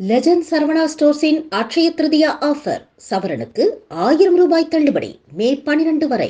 Legend Saravana ஸ்டோர்ஸின் Akshaya Tritiya offer சவரனுக்கு ஆயிரம் ரூபாய் தள்ளுபடி மே பனிரெண்டு வரை.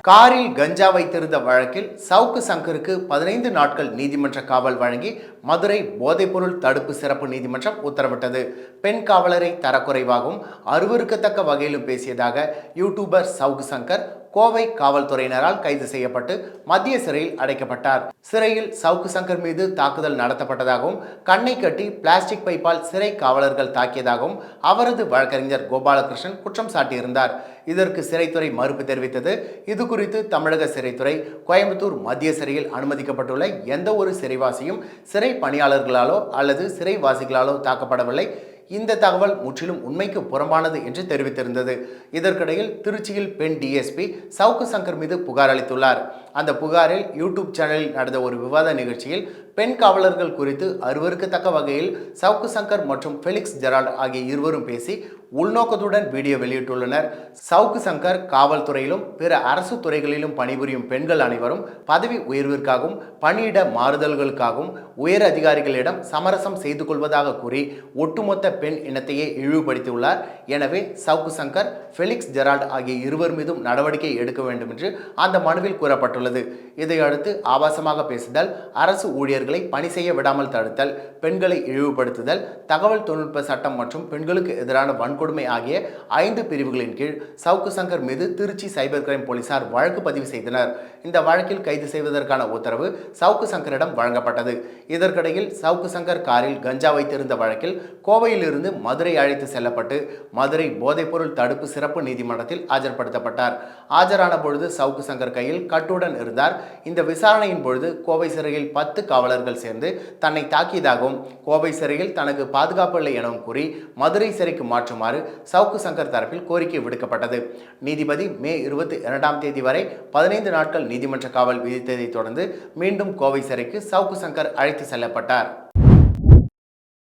காரில் கஞ்சா வைத்திருந்த வழக்கில் சவுக்கு சங்கருக்கு பதினைந்து நாட்கள் நீதிமன்ற காவல் வழங்கி மதுரை போதைப்பொருள் தடுப்பு சிறப்பு நீதிமன்றம் உத்தரவிட்டது. பெண் காவலரை தரக்குறைவாகவும் அருவருக்கத்தக்க வகையிலும் பேசியதாக யூடியூபர் சவுக்கு சங்கர் கோவை காவல்துறையினரால் கைது செய்யப்பட்டு மத்திய சிறையில் அடைக்கப்பட்டார். சிறையில் சவுக்கு சங்கர் மீது தாக்குதல் நடத்தப்பட்டதாகவும் கண்ணை கட்டி பிளாஸ்டிக் பைப்பால் சிறை காவலர்கள் தாக்கியதாகவும் அவரது வழக்கறிஞர் கோபாலகிருஷ்ணன் குற்றம் சாட்டியிருந்தார். இதற்கு சிறைத்துறை மறுப்பு தெரிவித்தது. இது குறித்து தமிழக சிறைத்துறை கோயம்புத்தூர் மத்திய சிறையில் அனுமதிக்கப்பட்டுள்ள எந்த ஒரு சிறைவாசியும் சிறை பணியாளர்களாலோ அல்லது சிறைவாசிகளாலோ தாக்கப்படவில்லை. இந்த தகவல் முற்றிலும் உண்மைக்கு புறம்பானது என்று தெரிவித்திருந்தது. இதற்கிடையில் திருச்சியில் பெண் டிஎஸ்பி சவுக்கு சங்கர் மீது புகார் அளித்துள்ளார். அந்த புகாரில் யூடியூப் சேனலில் நடந்த ஒரு விவாத நிகழ்ச்சியில் பெண் காவலர்கள் குறித்து அருவருக்கத்தக்க வகையில் சவுக்கு சங்கர் மற்றும் ஃபெலிக்ஸ் ஜெரால்ட் ஆகிய இருவரும் பேசி உள்நோக்கத்துடன் வீடியோ வெளியிட்டுள்ளனர். சவுக்கு சங்கர் காவல்துறையிலும் பிற அரசு துறைகளிலும் பணிபுரியும் பெண்கள் அனைவரும் பதவி உயர்விற்காகவும் பணியிட மாறுதல்களுக்காகவும் உயர் அதிகாரிகளிடம் சமரசம் செய்து கொள்வதாக கூறி ஒட்டுமொத்த பெண் இனத்தையே இழிவுபடுத்தியுள்ளார். எனவே சவுக்கு சங்கர் ஃபெலிக்ஸ் ஜெரால்ட் ஆகிய இருவர் மீதும் நடவடிக்கை எடுக்க வேண்டும் என்று அந்த மனுவில் கூறப்பட்டுள்ளது. இதையடுத்து ஆபாசமாக பேசுதல் அரசு ஊழியர்களை பணி செய்ய விடாமல் தடுத்தல் பெண்களை இழிவுபடுத்துதல் தகவல் தொழில்நுட்ப சட்டம் மற்றும் பெண்களுக்கு எதிரான வன்கொடுமை ஆகிய ஐந்து பிரிவுகளின் கீழ் சவுக்கு சங்கர் மீது திருச்சி சைபர் கிரைம் போலீசார் வழக்கு பதிவு செய்தனர். இந்த வழக்கில் கைது செய்வதற்கான உத்தரவு சவுக்கு சங்கரிடம் வழங்கப்பட்டது. இதற்கிடையில் சவுக்கு சங்கர் காரில் கஞ்சா வைத்திருந்த வழக்கில் கோவையிலிருந்து மதுரை அழைத்து செல்லப்பட்டு மதுரை போதைப்பொருள் தடுப்பு சிறப்பு நீதிமன்றத்தில் ஆஜர்படுத்தப்பட்டார். ஆஜரான பொழுது சவுக்கு சங்கர் கையில் கட்டுடன் இருந்தார். இந்த விசாரணையின் பொழுது கோவை சிறையில் பத்து காவலர்கள் சேர்ந்து தன்னை தாக்கியதாகவும் கோவை சிறையில் தனக்கு பாதுகாப்பு இல்லை எனவும் கூறி மதுரை சிறைக்கு மாற்றுமாறு சவுக்கு சங்கர் தரப்பில் கோரிக்கை விடுக்கப்பட்டது. நீதிபதி மே இருபத்தி இரண்டாம் தேதி வரை பதினைந்து நாட்கள் நீதிமன்ற காவல் விதித்ததைத் தொடர்ந்து மீண்டும் கோவை சிறைக்கு சவுக்கு சங்கர் அழைத்து செல்லப்பட்டார்.